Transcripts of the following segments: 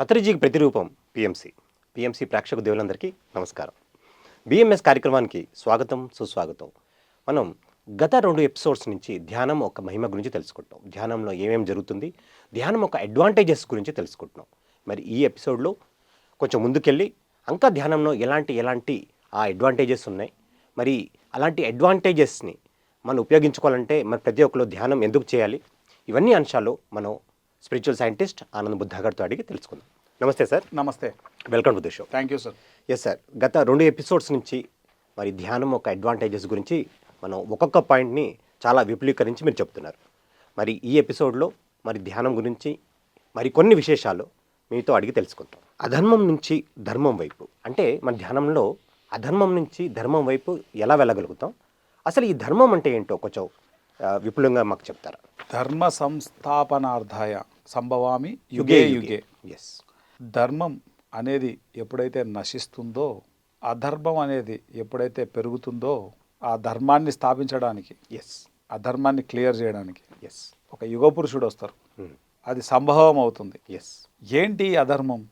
పత్రిజీకి ప్రతిరూపం PMC. PMC ప్రేక్షక దేవులందరికీ నమస్కారం. బిఎంఎస్ కార్యక్రమానికి స్వాగతం సుస్వాగతం. మనం గత రెండు ఎపిసోడ్స్ నుంచి ధ్యానం ఒక మహిమ గురించి తెలుసుకుంటాం ధ్యానంలో ఏమేమి జరుగుతుంది? ధ్యానం ఒక అడ్వాంటేజెస్ గురించి తెలుసుకుంటున్నాం. మరి ఈ ఎపిసోడ్లో కొంచెం ముందుకెళ్ళి ఇంకా ధ్యానంలో ఎలాంటి ఎలాంటి ఆ అడ్వాంటేజెస్ ఉన్నాయి? మరి అలాంటి అడ్వాంటేజెస్ని మనం ఉపయోగించుకోవాలంటే మరి ప్రతి ఒక్కరు ధ్యానం ఎందుకు చేయాలి? ఇవన్నీ అంశాలు మనం స్పిరిచువల్ సైంటిస్ట్ ఆనంద్ బుద్ధ గారితో అడిగి తెలుసుకుందాం. నమస్తే సార్. నమస్తే. Welcome to the show. Thank you sir yes sir గత రెండు ఎపిసోడ్స్ నుంచి మరి ధ్యానం ఒక అడ్వాంటేజెస్ గురించి మనం ఒక్కొక్క పాయింట్ని చాలా విపులీకరించి మీరు చెప్తున్నారు. మరి ఈ ఎపిసోడ్లో మరి ధ్యానం గురించి మరి కొన్ని విశేషాలు మీతో అడిగి తెలుసుకుంటాం. అధర్మం నుంచి ధర్మం వైపు. అంటే మన ధ్యానంలో అధర్మం నుంచి ధర్మం వైపు ఎలా వెళ్ళగలుగుతాం? అసలు ఈ ధర్మం అంటే ఏంటో కొంచెం విపులంగా మాకు చెప్తారా? ధర్మ సంస్థాపనార్థాయ. సంభవామి యుగే యుగే ఎస్ ధర్మం అనేది ఎప్పుడైతే నశిస్తుందో అధర్మం అనేది ఎప్పుడైతే పెరుగుతుందో ఆ ధర్మాన్ని స్థాపించడానికి ఎస్ అధర్మాన్ని క్లియర్ చేయడానికి ఎస్ ఒక యుగ పురుషుడు వస్తారు. అది సంభవం అవుతుంది. ఎస్ ఏంటి అధర్మం?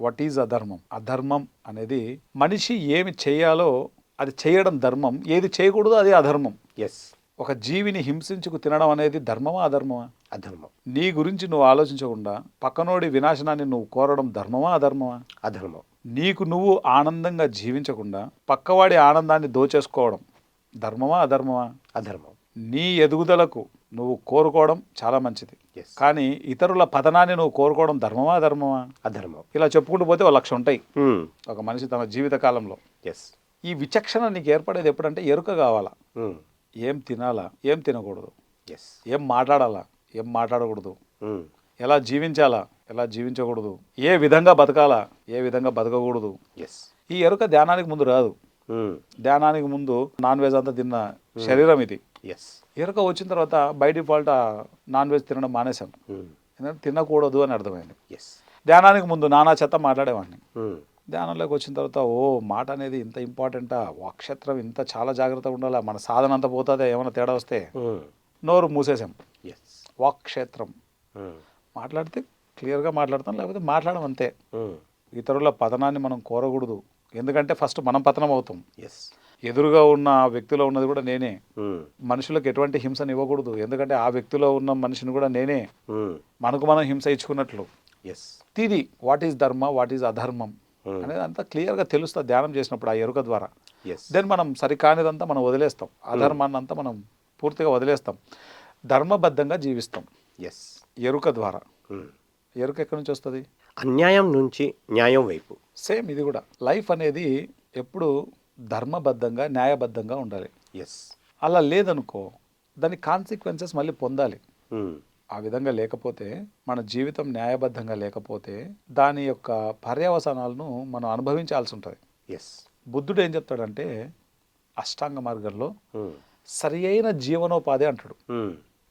వాట్ ఈజ్ అధర్మం? అధర్మం అనేది మనిషి ఏమి చేయాలో అది చేయడం ధర్మం. ఏది చేయకూడదో అది అధర్మం. ఎస్ ఒక జీవిని హింసించుకు తినడం అనేది ధర్మమా అధర్మమా? అధర్మం. నీ గురించి నువ్వు ఆలోచించకుండా పక్కనోడి వినాశనాన్ని నువ్వు కోరడం ధర్మమా అధర్మమా? అధర్మం. నీకు నువ్వు ఆనందంగా జీవించకుండా పక్కవాడి ఆనందాన్ని దోచేసుకోవడం ధర్మమా అధర్మమా? అధర్మం. నీ ఎదుగుదలకు నువ్వు కోరుకోవడం చాలా మంచిది. కానీ ఇతరుల పతనాన్ని నువ్వు కోరుకోవడం ధర్మమా అధర్మమా? అధర్మం. ఇలా చెప్పుకుంటూ పోతే ఒక లక్ష ఉంటాయి. ఒక మనిషి తన జీవిత కాలంలో. ఎస్ ఈ విచక్షణ నీకు ఏర్పడేది ఎప్పుడంటే ఎరుక కావాలా? ఏం తినాలా? ఏం తినకూడదు? ఎస్ ఏం మాట్లాడాలా? ఏం మాట్లాడకూడదు. ఎలా జీవించాలా? ఎలా జీవించకూడదు? ఏ విధంగా బతకాలా? ఏ విధంగా బతకకూడదు? ఈ ఎరుక ధ్యానానికి ముందు రాదు. ధ్యానానికి ముందు నాన్ వెజ్ అంతా తిన్న శరీరం ఇది. ఎస్ ఎరుక వచ్చిన తర్వాత బై డిఫాల్ట్ నాన్ వెజ్ తినడం మానేశాను ఎందుకంటే తినకూడదు అని అర్థమైంది. ఎస్ ధ్యానానికి ముందు నానా చెత్త మాట్లాడేవాడిని. ధ్యానంలోకి వచ్చిన తర్వాత ఓ మాట అనేది ఇంత ఇంపార్టెంటా? వాక్షేత్రం ఇంత చాలా జాగ్రత్తగా ఉండాలా? మన సాధన అంతా పోతుందా? ఏమైనా తేడా వస్తే? నోరు మూసేసాం ఎస్ వాక్షేత్రం మాట్లాడితే క్లియర్గా మాట్లాడతాం లేకపోతే మాట్లాడడం అంతే. ఇతరుల పతనాన్ని మనం కోరకూడదు. ఎందుకంటే ఫస్ట్ మనం పతనం అవుతాం. ఎస్ ఎదురుగా ఉన్న ఆ వ్యక్తిలో ఉన్నది కూడా నేనే. మనుషులకు ఎటువంటి హింసను ఇవ్వకూడదు. ఎందుకంటే ఆ వ్యక్తిలో ఉన్న మనిషిని కూడా నేనే. మనకు మనం హింస ఇచ్చుకున్నట్లు. ఎస్ తిది what is dharma what is అధర్మం అనేది అంతా క్లియర్గా తెలుస్తుంది ధ్యానం చేసినప్పుడు ఆ ఎరుక ద్వారా. దెన్ మనం సరికానిదంతా మనం వదిలేస్తాం. అధర్మాన్ని అంతా మనం పూర్తిగా వదిలేస్తాం. ధర్మబద్ధంగా జీవిస్తాం. ఎస్ ఎరుక ద్వారా. ఎరుక ఎక్కడి నుంచి వస్తుంది? అన్యాయం నుంచి న్యాయం వైపు. సేమ్ ఇది కూడా. లైఫ్ అనేది ఎప్పుడు ధర్మబద్ధంగా న్యాయబద్ధంగా ఉండాలి. ఎస్ అలా లేదనుకో దాని కాన్సిక్వెన్సెస్ మళ్ళీ పొందాలి. ఆ విధంగా లేకపోతే మన జీవితం న్యాయబద్ధంగా లేకపోతే దాని యొక్క పర్యవసానాలను మనం అనుభవించాల్సి ఉంటుంది. ఎస్ బుద్ధుడు ఏం చెప్తాడంటే అష్టాంగ మార్గంలో సరి అయిన జీవనోపాధి అంటాడు.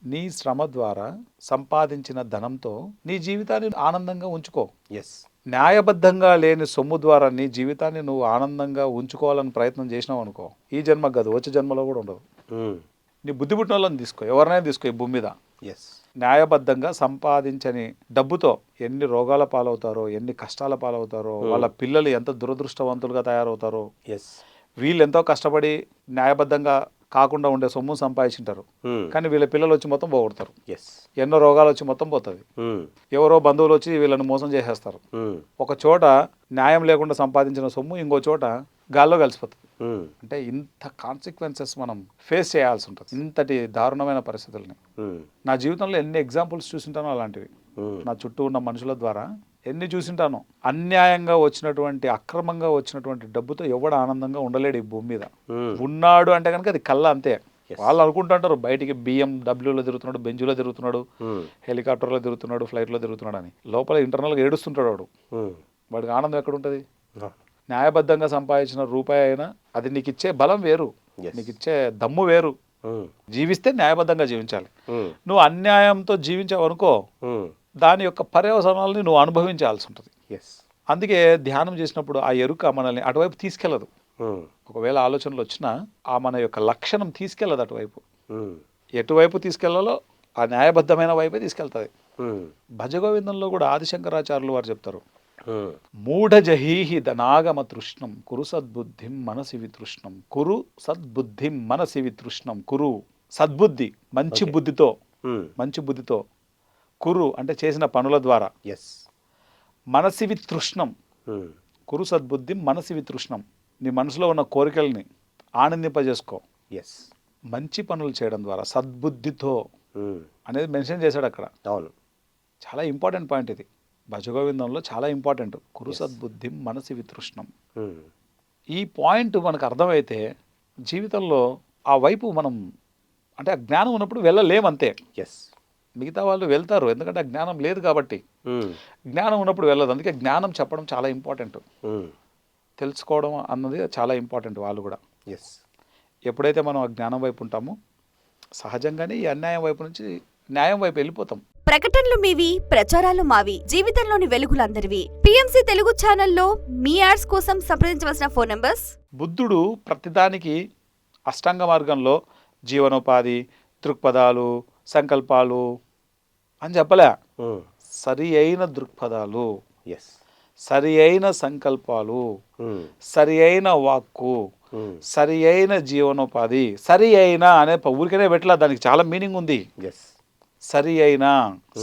నీ శ్రమ ద్వారా సంపాదించిన ధనంతో నీ జీవితాన్ని ఆనందంగా ఉంచుకో. ఎస్ న్యాయబద్ధంగా లేని సొమ్ము ద్వారా నీ జీవితాన్ని నువ్వు ఆనందంగా ఉంచుకోవాలని ప్రయత్నం చేసినావు అనుకో. ఈ జన్మ కాదు వచ్చే జన్మలో కూడా ఉండదు. నీ బుద్ధి పుట్టిన వాళ్ళని తీసుకో ఎవరినైనా తీసుకో ఈ భూమి మీద. ఎస్ న్యాయబద్ధంగా సంపాదించని డబ్బుతో ఎన్ని రోగాల పాలవుతారో ఎన్ని కష్టాల పాలవుతారో వాళ్ళ పిల్లలు ఎంత దురదృష్టవంతులుగా తయారవుతారో. ఎస్ వీళ్ళు ఎంతో కష్టపడి న్యాయబద్ధంగా కాకుండా ఉండే సొమ్ము సంపాదించుంటారు. కానీ వీళ్ళ పిల్లలు వచ్చి మొత్తం పోగొడతారు. ఎన్నో రోగాలు వచ్చి మొత్తం పోతుంది. ఎవరో బంధువులు వచ్చి వీళ్ళని మోసం చేసేస్తారు. ఒక చోట న్యాయం లేకుండా సంపాదించిన సొమ్ము ఇంకో చోట గాల్లో కలిసిపోతుంది. అంటే ఇంత కాన్సిక్వెన్సెస్ మనం ఫేస్ చేయాల్సి ఉంటుంది. ఇంతటి దారుణమైన పరిస్థితుల్ని. నా జీవితంలో ఎన్ని ఎగ్జాంపుల్స్ చూసింటానో అలాంటివి. నా చుట్టూ ఉన్న మనుషుల ద్వారా ఎన్ని చూసింటానో అన్యాయంగా వచ్చినటువంటి అక్రమంగా వచ్చినటువంటి డబ్బుతో ఎవడు ఆనందంగా ఉండలేడు ఈ భూమి మీద. ఉన్నాడు అంటే కనుక అది కళ్ళ అంతే. వాళ్ళు అనుకుంటుంటారు బయటికి బిఎం డబ్ల్యూలో తిరుగుతున్నాడు బెంజులో తిరుగుతున్నాడు హెలికాప్టర్లో తిరుగుతున్నాడు ఫ్లైట్లో తిరుగుతున్నాడు అని లోపల ఇంటర్నల్గా ఏడుస్తుంటాడు వాడు. వాడికి ఆనందం ఎక్కడ ఉంటుంది న్యాయబద్ధంగా సంపాదించిన రూపాయి అయినా అది నీకు ఇచ్చే బలం వేరు. నీకు ఇచ్చే దమ్ము వేరు. జీవిస్తే న్యాయబద్ధంగా జీవించాలి. నువ్వు అన్యాయంతో జీవించావు అనుకో దాని యొక్క పర్యవసనాలని నువ్వు అనుభవించాల్సి ఉంటుంది. ఎస్ అందుకే ధ్యానం చేసినప్పుడు ఆ ఎరుక మనల్ని అటువైపు తీసుకెళ్ళదు ఒకవేళ ఆలోచనలు వచ్చినా ఆ మన యొక్క లక్షణం తీసుకెళ్ళదు అటువైపు. ఎటువైపు తీసుకెళ్ళాలో ఆ న్యాయబద్ధమైన వైపే తీసుకెళ్తుంది. ఉమ్, భజగోవిందంలో కూడా ఆదిశంకరాచార్యులు వారు చెప్తారు. ఉమ్, మూఢజహీహి ధనాగమ తృష్ణం కురు సద్బుద్ధిం మనసి వితృష్ణం. కురు సద్బుద్ధిం మనసి వితృష్ణం. కురు సద్బుద్ధి మంచి. బుద్ధితో. మంచి బుద్ధితో. కురు అంటే చేసిన పనుల ద్వారా. ఎస్ మనసి వితృష్ణం ఉమ్, కురు సద్బుద్ధి మనసి వితృష్ణం నీ మనసులో ఉన్న కోరికల్ని ఆనందింపజేసుకో. ఎస్ మంచి పనులు చేయడం ద్వారా సద్బుద్ధితో ఉమ్, అనేది మెన్షన్ చేశాడు అక్కడ. అవును. చాలా ఇంపార్టెంట్ పాయింట్ ఇది. భజగోవిందంలో చాలా ఇంపార్టెంట్. కురు. సద్బుద్ధి మనసి వితృష్ణం ఉమ్, ఈ పాయింట్ మనకు అర్థమైతే జీవితంలో ఆ వైపు మనం అంటే ఆ జ్ఞానం ఉన్నప్పుడు వెళ్ళలేమంతే. ఎస్ మిగతా వాళ్ళు వెళ్తారు. ఎందుకంటే ఆ జ్ఞానం లేదు కాబట్టి. జ్ఞానం ఉన్నప్పుడు వెళ్ళదు. అందుకే జ్ఞానం చెప్పడం చాలా ఇంపార్టెంట్. తెలుసుకోవడం అన్నది చాలా ఇంపార్టెంట్ వాళ్ళు కూడా. ఎస్ ఎప్పుడైతే మనం ఆ జ్ఞానం వైపు ఉంటామో సహజంగానే ఈ అన్యాయం వైపు నుంచి న్యాయం వైపు వెళ్ళిపోతాం. ప్రకటనలు మీవి ప్రచారాలు మావి జీవితంలోని వెలుగులందరివి. పిఎంసి తెలుగు ఛానల్లో మీ యాడ్స్ కోసం సంప్రదించవలసిన ఫోన్ నంబర్స్? బుద్ధుడు ప్రతిదానికి అష్టాంగ మార్గంలో జీవనోపాధి దృక్పథాలు సంకల్పాలు అని చెప్పలే. సరి అయిన దృక్పథాలు ఎస్ సరి అయిన సంకల్పాలు సరి అయిన వాక్కు సరి అయిన జీవనోపాధి సరి అయిన అనే ఊరికనే పెట్టలా దానికి చాలా మీనింగ్ ఉంది. ఎస్ సరి అయిన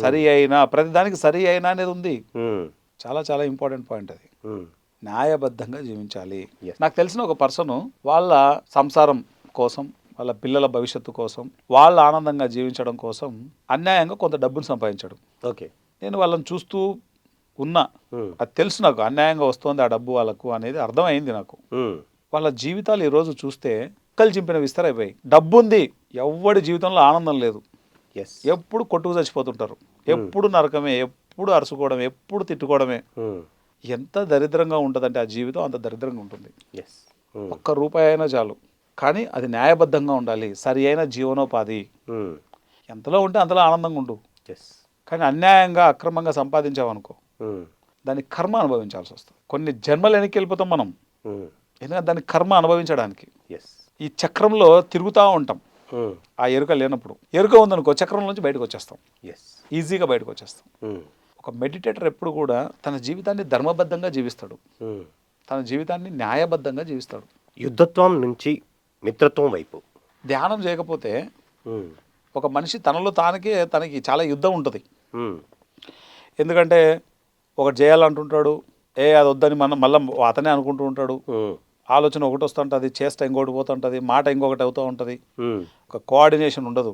సరి అయిన ప్రతిదానికి సరి అయిన అనేది ఉంది. చాలా చాలా ఇంపార్టెంట్ పాయింట్ అది. న్యాయబద్ధంగా జీవించాలి. నాకు తెలిసిన ఒక పర్సన్ వాళ్ళ సంసారం కోసం వాళ్ళ పిల్లల భవిష్యత్తు కోసం వాళ్ళ ఆనందంగా జీవించడం కోసం అన్యాయంగా కొంత డబ్బును సంపాదించాడు. ఓకే. నేను వాళ్ళని చూస్తూ ఉన్నా అది తెలుసు నాకు అన్యాయంగా వస్తుంది ఆ డబ్బు వాళ్ళకు అనేది అర్థమైంది నాకు. వాళ్ళ జీవితాలు ఈరోజు చూస్తే కళ్ళు చింపిన విస్తరైపోయాయి. డబ్బు ఉంది ఎవడి జీవితంలో ఆనందం లేదు. ఎస్ ఎప్పుడు కొట్టుకు చచ్చిపోతుంటారు. ఎప్పుడు నరకమే ఎప్పుడు అరుచుకోవడం ఎప్పుడు తిట్టుకోవడమే. ఎంత దరిద్రంగా ఉంటుందంటే ఆ జీవితం అంత దరిద్రంగా ఉంటుంది. ఒక్క రూపాయి అయినా చాలు. కానీ అది న్యాయబద్ధంగా ఉండాలి. సరి అయిన జీవనోపాధి. ఎంతలో ఉంటే అంతలో ఆనందంగా ఉండు. కానీ అన్యాయంగా అక్రమంగా సంపాదించావనుకో ఉమ్, దానికి కర్మ అనుభవించాల్సి వస్తుంది. కొన్ని జన్మలు వెనక్కి వెళ్ళిపోతాం మనం ఎందుకంటే దానికి కర్మ అనుభవించడానికి. ఈ చక్రంలో తిరుగుతూ ఉంటాం. ఆ ఎరుక లేనప్పుడు. ఎరుక ఉందనుకో చక్రం నుంచి బయటకు వచ్చేస్తాం. ఈజీగా బయటకు వచ్చేస్తాం. ఒక మెడిటేటర్ ఎప్పుడు కూడా తన జీవితాన్ని ధర్మబద్ధంగా జీవిస్తాడు. తన జీవితాన్ని న్యాయబద్ధంగా జీవిస్తాడు. యుద్ధత్వం నుంచి మిత్రత్వం వైపు. ధ్యానం చేయకపోతే ఒక మనిషి తనలో తానకే తనకి చాలా యుద్ధం ఉంటుంది. ఎందుకంటే ఒకటి చేయాలంటుంటాడు ఏ అది వద్దని మనం మళ్ళీ అతనే అనుకుంటూ ఉంటాడు. ఆలోచన ఒకటి వస్తుంటుంది చేష్ట ఇంకోటి పోతుంటుంది మాట ఇంకొకటి అవుతూ ఉంటుంది. ఒక కోఆర్డినేషన్ ఉండదు.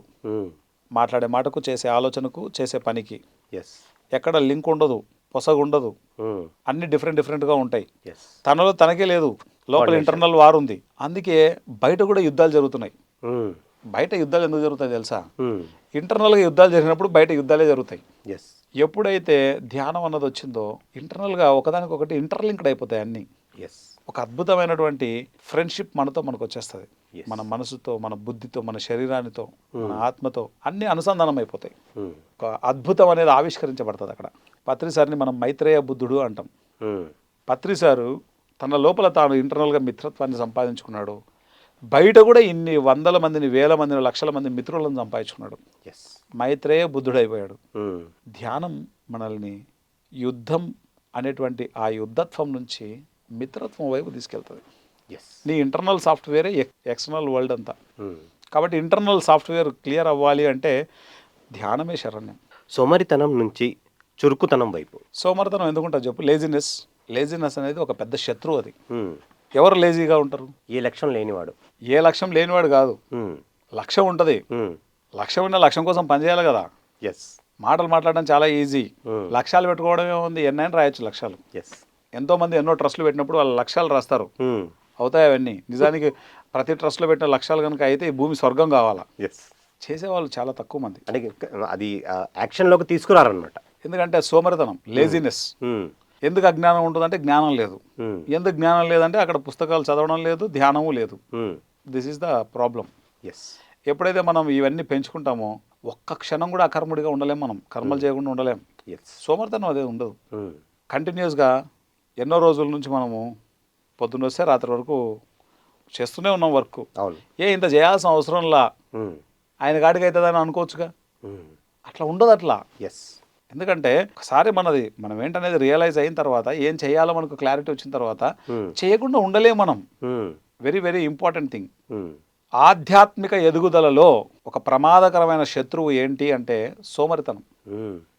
మాట్లాడే మాటకు చేసే ఆలోచనకు చేసే పనికి. ఎస్ ఎక్కడ లింక్ ఉండదు పొసగు ఉండదు అన్ని డిఫరెంట్ డిఫరెంట్గా ఉంటాయి. తనలో తనకే లేదు. లోపల. ఇంటర్నల్ వార్ ఉంది. అందుకే బయట కూడా యుద్ధాలు జరుగుతున్నాయి. బయట యుద్ధాలు ఎందుకు జరుగుతాయి తెలుసా? ఇంటర్నల్గా యుద్ధాలు జరిగినప్పుడు బయట యుద్ధాలే జరుగుతాయి. ఎస్ ఎప్పుడైతే ధ్యానం అన్నది వచ్చిందో ఇంటర్నల్గా ఒకదానికొకటి ఇంటర్లింక్డ్ అయిపోతాయి అన్నీ. ఎస్ ఒక అద్భుతమైనటువంటి ఫ్రెండ్షిప్ మనతో మనకు వచ్చేస్తుంది. మన మనసుతో మన బుద్ధితో మన శరీరానితో మన ఆత్మతో అన్నీ అనుసంధానం అయిపోతాయి. ఒక అద్భుతం అనేది ఆవిష్కరించబడుతుంది అక్కడ. పత్రిసారిని మనం మైత్రేయ బుద్ధుడు అంటాం. పత్రిసారు తన లోపల తాను ఇంటర్నల్గా మిత్రత్వాన్ని సంపాదించుకున్నాడు. బయట కూడా ఇన్ని వందల మందిని వేల మందిని లక్షల మంది మిత్రులను సంపాదించుకున్నాడు. ఎస్ మైత్రేయ బుద్ధుడైపోయాడు. ఉమ్, ధ్యానం మనల్ని యుద్ధం అనేటువంటి ఆ యుద్ధత్వం నుంచి మిత్రత్వం వైపు తీసుకెళ్తుంది. ఎస్ నీ ఇంటర్నల్ సాఫ్ట్వేరే ఎక్స్టర్నల్ వరల్డ్ అంతా. ఉమ్. కాబట్టి ఇంటర్నల్ సాఫ్ట్వేర్ క్లియర్ అవ్వాలి అంటే ధ్యానమే శరణ్యం. సోమరితనం నుంచి చురుకుతనం వైపు. సోమర్థనం ఎందుకుంటుంది చెప్పు? లేజినెస్ లేజినెస్ అనేది ఒక పెద్ద శత్రువు అది. ఎవరు లేజీగా ఉంటారు? ఏ లక్ష్యం లేనివాడు. ఏ లక్ష్యం లేనివాడు కాదు. లక్ష్యం ఉంటుంది. లక్ష్యం ఉన్న లక్ష్యం కోసం పనిచేయాలి కదా. ఎస్ మాటలు మాట్లాడడం చాలా ఈజీ. లక్ష్యాలు పెట్టుకోవడం ఏముంది ఎన్నైనా రాయొచ్చు లక్ష్యాలు. ఎస్ ఎంతోమంది ఎన్నో ట్రస్టులు పెట్టినప్పుడు వాళ్ళ లక్ష్యాలు రాస్తారు. అవుతాయి అవన్నీ. నిజానికి ప్రతి ట్రస్ట్లో పెట్టిన లక్ష్యాలు కనుక అయితే ఈ భూమి స్వర్గం కావాలా? ఎస్ చేసేవాళ్ళు చాలా తక్కువ మంది. అంటే అది యాక్షన్లోకి తీసుకురారనమాట ఎందుకంటే సోమరితనం లేజినెస్ ఎందుకు అజ్ఞానం ఉంటుందంటే జ్ఞానం లేదు. ఎందుకు జ్ఞానం లేదంటే అక్కడ పుస్తకాలు చదవడం లేదు ధ్యానము లేదు. This is the problem yes ఎప్పుడైతే మనం ఇవన్నీ పెంచుకుంటామో ఒక్క క్షణం కూడా అకర్ముడిగా ఉండలేం మనం. కర్మలు చేయకుండా ఉండలేం. ఎస్ సోమరితనం అదే ఉండదు. కంటిన్యూస్గా ఎన్నో రోజుల నుంచి మనము పొద్దున్న వస్తే రాత్రి వరకు చేస్తూనే ఉన్నాం వర్క్. ఏ ఇంత చేయాల్సిన అవసరంలా ఆయన గాడికి అవుతుందని అనుకోవచ్చుగా? అట్లా ఉండదు అట్లా. ఎస్ ఎందుకంటే ఒకసారి మనది మనం ఏంటనేది రియలైజ్ అయిన తర్వాత ఏం చేయాలో మనకు క్లారిటీ వచ్చిన తర్వాత చేయకుండా ఉండలేం మనం. వెరీ వెరీ ఇంపార్టెంట్ థింగ్ ఆధ్యాత్మిక ఎదుగుదలలో ఒక ప్రమాదకరమైన శత్రువు ఏంటి అంటే సోమరితనం.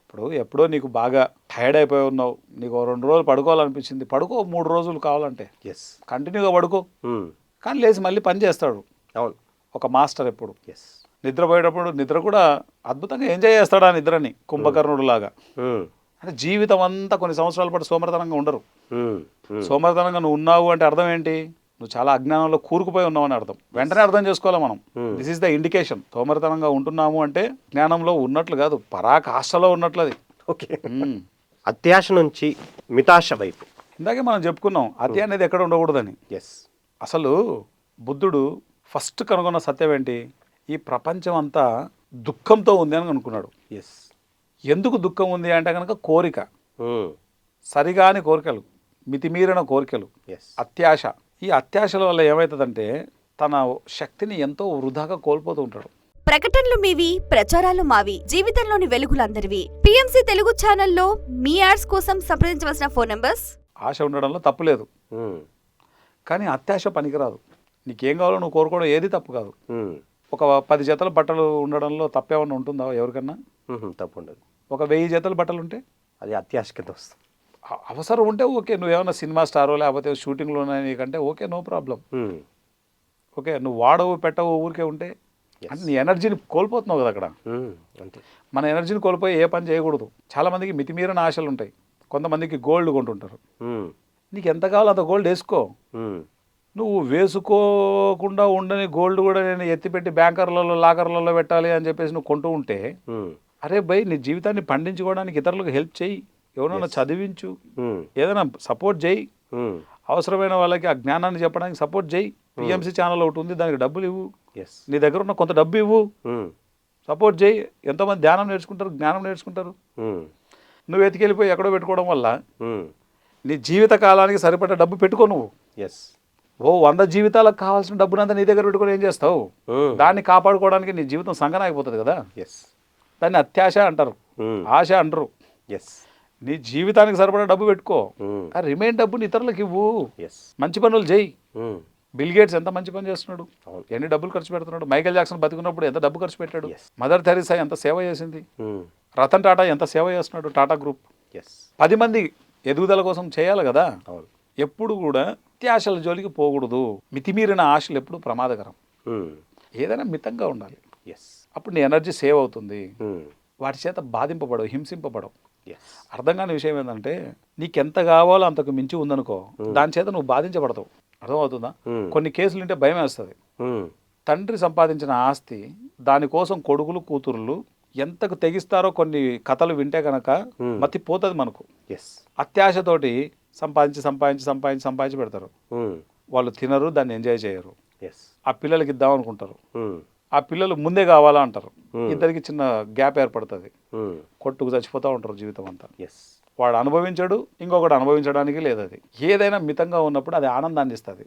ఇప్పుడు ఎప్పుడో నీకు బాగా టైర్డ్ అయిపోయి ఉన్నావు నీకు రెండు రోజులు పడుకోవాలనిపించింది పడుకో మూడు రోజులు కావాలంటే. ఎస్ కంటిన్యూగా పడుకో. కానీ లేచి మళ్ళీ పని చేస్తాడు. అవును. ఒక మాస్టర్ ఎప్పుడు. ఎస్ నిద్రపోయేటప్పుడు నిద్ర కూడా అద్భుతంగా ఎంజాయ్ చేస్తాడు ఆ నిద్రని కుంభకర్ణుడు లాగా అంటే జీవితం అంతా కొన్ని సంవత్సరాల పాటు సోమరితనంగా ఉండరు. సోమరితనంగా నువ్వు ఉన్నావు అంటే అర్థం ఏంటి? నువ్వు చాలా అజ్ఞానంలో కూరుకుపోయి ఉన్నావు అని అర్థం. వెంటనే అర్థం చేసుకోవాలి మనం. దిస్ ఈస్ ద ఇండికేషన్ సోమరితనంగా ఉంటున్నాము అంటే జ్ఞానంలో ఉన్నట్లు కాదు పరాకాష్ఠలో ఉన్నట్లు అది. ఓకే. అత్యాశ నుంచి మితాశ వైపు. ఇందాకే మనం చెప్పుకున్నాం అతి అనేది ఎక్కడ ఉండకూడదని. ఎస్ అసలు బుద్ధుడు ఫస్ట్ కనుగొన్న సత్యం ఏంటి? ఈ ప్రపంచం అంతా దుఃఖంతో ఉంది అని అనుకున్నాడు. ఎస్ ఎందుకు దుఃఖం ఉంది అంటే కనుక కోరిక. సరిగాని కోరికలు మితిమీరిన కోరికలు ఎస్ అత్యాశ. ఈ అత్యాశల వల్ల ఏమవుతుందంటే తన శక్తిని ఎంతో వృధాగా కోల్పోతూ ఉంటాడు. ప్రకటనలు మీవి ప్రచారాలు మావి జీవితంలోని వెలుగులందరివి. పిఎంసి తెలుగు ఛానల్లో మీ యాడ్స్ కోసం సంప్రదించవలసిన ఫోన్ నంబర్స్? ఆశ ఉండడంలో తప్పులేదు కానీ అత్యాశ పనికిరాదు. నీకేం కావాలో నువ్వు కోరుకోవడం ఏది తప్పు కాదు. ఒక పది జతల బట్టలు ఉండడంలో తప్పేమన్నా ఉంటుందా ఎవరికన్నా? తప్పు ఉండదు ఒక వెయ్యి జతల బట్టలు ఉంటే? అది అత్యాశ కింద వస్తుంది అవసరం ఉంటే ఓకే నువ్వేమన్నా సినిమా స్టారో లేకపోతే షూటింగ్లో నీకంటే ఓకే నో ప్రాబ్లం. ఓకే నువ్వు వాడవు పెట్టవు ఊరికే ఉంటే? అంటే నీ ఎనర్జీని కోల్పోతున్నావు కదా అక్కడ. అంతే. మన ఎనర్జీని కోల్పోయి ఏ పని చేయకూడదు. చాలామందికి మితిమీరిన ఆశలు ఉంటాయి కొంతమందికి గోల్డ్ కొంటుంటారు. నీకు ఎంత కావాలో అంత గోల్డ్ వేసుకో. నువ్వు వేసుకోకుండా ఉండని గోల్డ్ కూడా నేను ఎత్తిపెట్టి బ్యాంకర్లలో లాకర్లలో పెట్టాలి అని చెప్పేసి నువ్వు కొంటూ ఉంటే అరే భయ్ నీ జీవితాన్ని పండించుకోవడానికి ఇతరులకు హెల్ప్ చేయి ఎవరైనా చదివించు. ఏదైనా సపోర్ట్ చేయి అవసరమైన వాళ్ళకి ఆ జ్ఞానాన్ని చెప్పడానికి సపోర్ట్ చేయి పిఎంసి ఛానల్ ఒకటి ఉంది దానికి డబ్బులు ఇవ్వు. ఎస్ నీ దగ్గర ఉన్న కొంత డబ్బు ఇవ్వు. సపోర్ట్ చేయి ఎంతోమంది ధ్యానం నేర్చుకుంటారు జ్ఞానం నేర్చుకుంటారు. నువ్వు ఎతికెళ్ళిపోయి ఎక్కడో పెట్టుకోవడం వల్ల నీ జీవిత కాలానికి సరిపడ్డ డబ్బు పెట్టుకో నువ్వు. ఎస్ ఓ వంద జీవితాలకు కావాల్సిన డబ్బునంతా నీ దగ్గర పెట్టుకొని ఏం చేస్తావు? దాన్ని కాపాడుకోవడానికి నీ జీవితం సంగనాగిపోతుంది కదా? ఎస్ దాన్ని అత్యాశ అంటారు. ఆశ అంటారు. ఎస్ నీ జీవితానికి సరిపడా డబ్బు పెట్టుకో. ఆ రిమైన్ డబ్బుని ఇతరులకు ఇవ్వు. ఎస్ మంచి పనులు చేయి. బిల్ గేట్స్ ఎంత మంచి పని చేస్తున్నాడు. ఎన్ని డబ్బులు ఖర్చు పెడుతున్నాడు? మైకేల్ జాక్సన్ బతికున్నప్పుడు ఎంత డబ్బు ఖర్చు పెట్టాడు. మదర్ థెరిసా ఎంత సేవ చేసింది? రతన్ టాటా ఎంత సేవ చేస్తున్నాడు? టాటా గ్రూప్. ఎస్ పది మంది ఎదుగుదల కోసం చేయాలి కదా? అవును. ఎప్పుడు కూడా అత్యాశల జోలికి పోకూడదు. మితిమీరిన ఆశలు ఎప్పుడు ప్రమాదకరం. ఏదైనా మితంగా ఉండాలి. ఎస్ అప్పుడు నీ ఎనర్జీ సేవ్ అవుతుంది. వాటి చేత బాధింపబడవు హింసింపబడవు. అర్థం కాని విషయం ఏంటంటే నీకు ఎంత కావాలో అంతకు మించి ఉందనుకో దాని చేత నువ్వు బాధించబడతావు. అర్థమవుతుందా? కొన్ని కేసులు ఉంటే భయం వేస్తుంది తండ్రి సంపాదించిన ఆస్తి దానికోసం కొడుకులు కూతుర్లు ఎంతకు తెగిస్తారో కొన్ని కథలు వింటే కనుక. మతి పోతుంది మనకు. ఎస్ అత్యాశతోటి సంపాదించి సంపాదించి సంపాదించి సంపాదించి పెడతారు. వాళ్ళు తినరు దాన్ని ఎంజాయ్ చేయరు. ఎస్ ఆ పిల్లలకి ఇద్దాం అనుకుంటారు. ఆ పిల్లలు ముందే కావాలా అంటారు. ఇద్దరికి చిన్న గ్యాప్ ఏర్పడుతుంది. కొట్టుకు చచ్చిపోతూ ఉంటారు జీవితం అంతా. ఎస్ వాడు అనుభవించాడు ఇంకొకటి అనుభవించడానికి లేదు అది. ఏదైనా మితంగా ఉన్నప్పుడు అది ఆనందాన్ని ఇస్తుంది.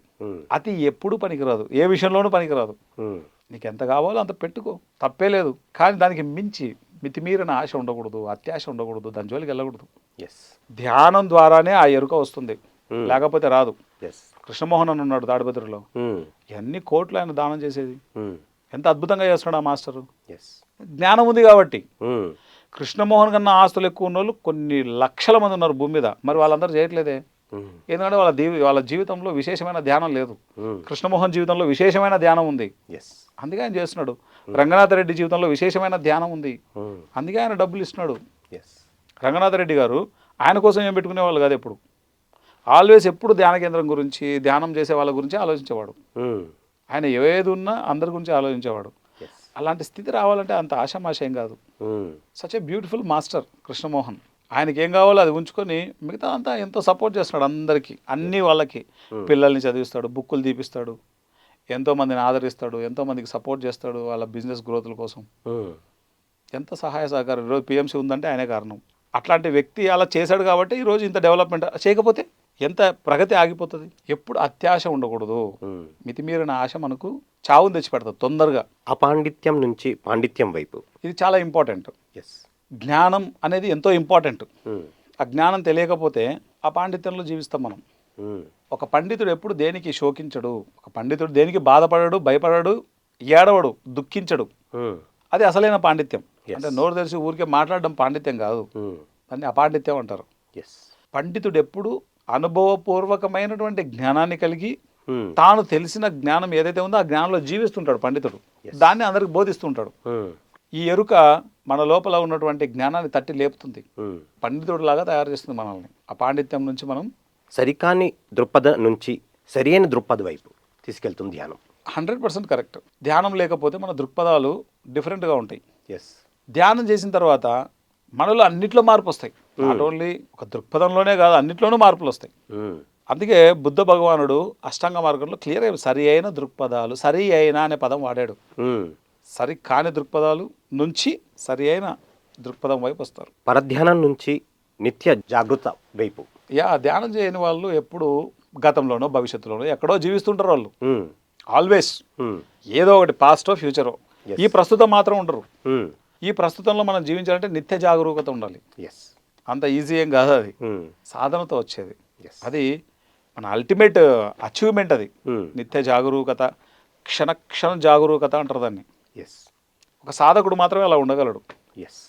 అతి ఎప్పుడు పనికిరాదు ఏ విషయంలోనూ పనికిరాదు. నీకు ఎంత కావాలో అంత పెట్టుకో తప్పే లేదు. కానీ దానికి మించి మితిమీరిన ఆశ ఉండకూడదు అత్యాశ ఉండకూడదు దాని జోలికి వెళ్ళకూడదు. ఎస్ ధ్యానం ద్వారానే ఆ ఎరుక వస్తుంది. లేకపోతే రాదు. ఎస్ కృష్ణమోహన్ అని ఉన్నాడు తాడిపత్రిలో ఉమ్, ఎన్ని కోట్లు ఆయన దానం చేసేది? ఎంత అద్భుతంగా చేస్తున్నాడు ఆ మాస్టరు? ఎస్ జ్ఞానం ఉంది కాబట్టి. కృష్ణమోహన్ కన్నా ఆస్తులు ఎక్కువ ఉన్న వాళ్ళు కొన్ని లక్షల మంది ఉన్నారు భూమి మీద. మరి వాళ్ళందరూ చేయట్లేదే? ఎందుకంటే వాళ్ళ దీవి వాళ్ళ జీవితంలో విశేషమైన ధ్యానం లేదు. కృష్ణమోహన్ జీవితంలో విశేషమైన ధ్యానం ఉంది. ఎస్ అందుకే ఆయన చేస్తున్నాడు. రంగనాథ రెడ్డి జీవితంలో విశేషమైన ధ్యానం ఉంది. అందుకే ఆయన డబ్బులు ఇస్తున్నాడు. ఎస్ రంగనాథ రెడ్డి గారు ఆయన కోసం ఏం పెట్టుకునేవాళ్ళు కాదు ఎప్పుడు. ఆల్వేస్ ఎప్పుడు ధ్యాన కేంద్రం గురించి ధ్యానం చేసే వాళ్ళ గురించి ఆలోచించేవాడు. ఆయన ఏది ఉన్నా అందరి గురించి ఆలోచించేవాడు. అలాంటి స్థితి రావాలంటే అంత ఆశామాష ఏం కాదు. Such a beautiful master Krishnamohan ఆయనకి ఏం కావాలో అది ఉంచుకొని మిగతా అంతా ఎంతో సపోర్ట్ చేస్తున్నాడు అందరికీ అన్ని వాళ్ళకి. పిల్లల్ని చదివిస్తాడు బుక్కులు తీపిస్తాడు ఎంతో మందిని ఆదరిస్తాడు ఎంతో మందికి సపోర్ట్ చేస్తాడు వాళ్ళ బిజినెస్ గ్రోత్ల కోసం. ఉమ్, ఎంత సహాయ సహకారం? ఈరోజు పిఎంసీ ఉందంటే ఆయనే కారణం. అట్లాంటి వ్యక్తి అలా చేశాడు కాబట్టి ఈరోజు ఇంత డెవలప్మెంట్ చేయకపోతే ఎంత ప్రగతి ఆగిపోతుంది? ఎప్పుడు అత్యాశ ఉండకూడదు. మితిమీరిన ఆశ మనకు చావుని తెచ్చిపెడుతుంది తొందరగా. అపాండిత్యం నుంచి పాండిత్యం వైపు. ఇది చాలా ఇంపార్టెంట్. ఎస్ జ్ఞానం అనేది ఎంతో ఇంపార్టెంట్. ఆ జ్ఞానం తెలియకపోతే ఆ పాండిత్యంలో జీవిస్తాం మనం. ఒక పండితుడు ఎప్పుడు దేనికి శోకించడు? ఒక పండితుడు దేనికి బాధపడడు భయపడడు ఏడవడు దుఃఖించడు. అది అసలైన పాండిత్యం. అంటే నోరు తెరిచి ఊరికే మాట్లాడడం పాండిత్యం కాదు. దాన్ని అపాండిత్యం అంటారు. ఎస్ పండితుడు ఎప్పుడు అనుభవపూర్వకమైనటువంటి జ్ఞానాన్ని కలిగి తాను తెలిసిన జ్ఞానం ఏదైతే ఉందో ఆ జ్ఞానంలో జీవిస్తుంటాడు పండితుడు. దాన్ని అందరికి బోధిస్తుంటాడు. ఈ ఎరుక మన లోపల ఉన్నటువంటి జ్ఞానాన్ని తట్టి లేపుతుంది. ఉమ్. పండితుడిలాగా తయారు చేస్తుంది మనల్ని. ఆ పాండిత్యం నుంచి మనం సరికాని దృక్పథ నుంచి సరైన దృక్పథ వైపు తీసుకెళ్తుంది ధ్యానం. Hundred percent correct. ధ్యానం లేకపోతే మన దృక్పథాలు డిఫరెంట్గా ఉంటాయి. ఎస్ ధ్యానం చేసిన తర్వాత మనలో అన్నిట్లో మార్పు వస్తాయి. నాట్ ఓన్లీ ఒక దృక్పథంలోనే కాదు అన్నిట్లోనూ మార్పులు వస్తాయి. అందుకే బుద్ధ భగవానుడు అష్టాంగ మార్గంలో క్లియర్ సరి అయిన దృక్పథాలు సరి అయిన అనే పదం వాడాడు. సరి కాని దృక్పథాలు నుంచి సరి అయిన దృక్పథం వైపు వస్తారు. పరధ్యానం నుంచి నిత్య జాగృత వైపు. యా ధ్యానం చేయని వాళ్ళు ఎప్పుడు గతంలోనో భవిష్యత్తులోనో ఎక్కడో జీవిస్తుంటారు వాళ్ళు. ఆల్వేస్ ఏదో ఒకటి పాస్టో ఫ్యూచరో. ఈ ప్రస్తుతం మాత్రం ఉండరు. ఈ ప్రస్తుతంలో మనం జీవించాలంటే నిత్య జాగరూకత ఉండాలి. ఎస్ అంత ఈజీ ఏం కాదు అది. సాధనతో వచ్చేది. అది మన అల్టిమేట్ అచీవ్మెంట్ అది. నిత్య జాగరూకత క్షణ క్షణ జాగరూకత అంటారు దాన్ని. ఎస్ ఒక సాధకుడు మాత్రమే అలా ఉండగలడు. ఎస్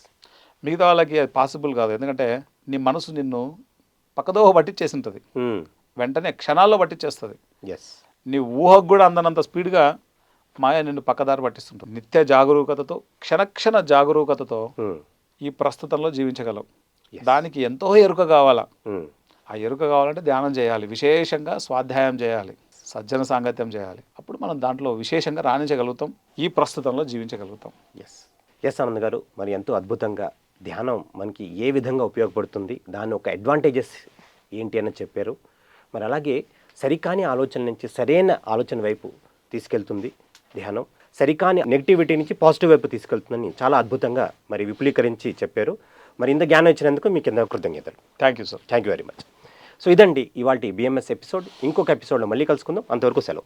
మిగతా వాళ్ళకి అది పాసిబుల్ కాదు. ఎందుకంటే నీ మనసు నిన్ను పక్కదోహ పట్టించేసి ఉంటుంది ఉమ్, వెంటనే క్షణాల్లో పట్టించేస్తుంది. ఎస్ నీ ఊహకు కూడా అందనంత స్పీడ్గా మాయ నిన్ను పక్కదారి పట్టిస్తుంటుంది. నిత్య జాగరూకతతో క్షణక్షణ జాగరూకతతో ఈ ప్రస్తుతంలో జీవించగలవు. దానికి ఎంతో ఎరుక కావాలా? ఆ ఎరుక కావాలంటే ధ్యానం చేయాలి విశేషంగా స్వాధ్యాయం చేయాలి సజ్జన సాంగత్యం చేయాలి. అప్పుడు మనం దాంట్లో విశేషంగా రాణించగలుగుతాం ఈ ప్రస్తుతంలో జీవించగలుగుతాం. ఎస్ ఎస్ ఆనంద్ గారు మరి ఎంతో అద్భుతంగా ధ్యానం మనకి ఏ విధంగా ఉపయోగపడుతుంది దాని ఒక అడ్వాంటేజెస్ ఏంటి అని చెప్పారు. మరి అలాగే సరికాని ఆలోచన నుంచి సరైన ఆలోచన వైపు తీసుకెళ్తుంది ధ్యానం. సరికాని నెగిటివిటీ నుంచి పాజిటివ్ వైపు తీసుకెళ్తుందని చాలా అద్భుతంగా మరి విపులీకరించి చెప్పారు. మరి ఇంత జ్ఞానం ఇచ్చినందుకు మీకు కింద కృతజ్ఞతలు. Thank you sir thank you very much so ఇదండి ఇవాళ బిఎంఎస్ ఎపిసోడ్ ఇంకొక ఎపిసోడ్లో మళ్ళీ కలుసుకుందాం. అంతవరకు సెలవు.